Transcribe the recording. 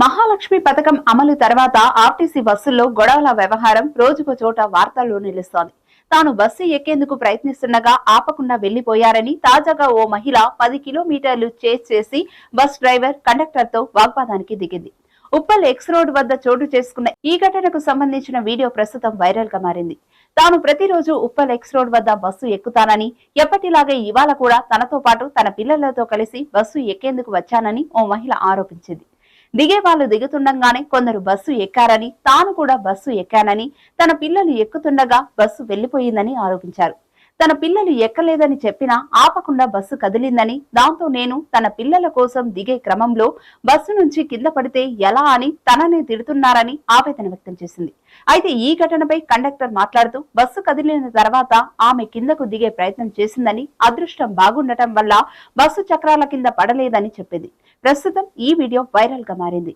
మహాలక్ష్మి పథకం అమలు తర్వాత ఆర్టీసీ బస్సుల్లో గొడవల వ్యవహారం రోజుకో చోట వార్తల్లో నిలుస్తోంది. తాను బస్సు ఎక్కేందుకు ప్రయత్నిస్తుండగా ఆపకుండా వెళ్ళిపోయారని తాజాగా ఓ మహిళ పది కిలోమీటర్లు చేజ్ చేసి బస్ డ్రైవర్ కండక్టర్తో వాగ్వాదానికి దిగింది. ఉప్పల్ ఎక్స్ రోడ్ వద్ద చోటు చేసుకున్న ఈ ఘటనకు సంబంధించిన వీడియో ప్రస్తుతం వైరల్గా మారింది. తాను ప్రతిరోజు ఉప్పల్ ఎక్స్ రోడ్ వద్ద బస్సు ఎక్కుతానని ఎప్పటిలాగే ఇవాళ కూడా తనతో పాటు తన పిల్లలతో కలిసి బస్సు ఎక్కేందుకు వచ్చానని ఓ మహిళ ఆరోపించింది. దిగే వాళ్ళు దిగుతుండగానే కొందరు బస్సు ఎక్కారని తాను కూడా బస్సు ఎక్కానని తన పిల్లలు ఎక్కుతుండగా బస్సు వెళ్ళిపోయిందని ఆరోపించారు. తన పిల్లలు ఎక్కలేదని చెప్పినా ఆపకుండా బస్సు కదిలిందని దాంతో నేను తన పిల్లల కోసం దిగే క్రమంలో బస్సు నుంచి కింద పడితే ఎలా అని తననే తిడుతున్నారని ఆవేదన వ్యక్తం చేసింది. అయితే ఈ ఘటనపై కండక్టర్ మాట్లాడుతూ బస్సు కదిలిన తర్వాత ఆమె కిందకు దిగే ప్రయత్నం చేసిందని అదృష్టం బాగుండటం వల్ల బస్సు చక్రాల కింద పడలేదని చెప్పింది. ప్రస్తుతం ఈ వీడియో వైరల్గా మారింది.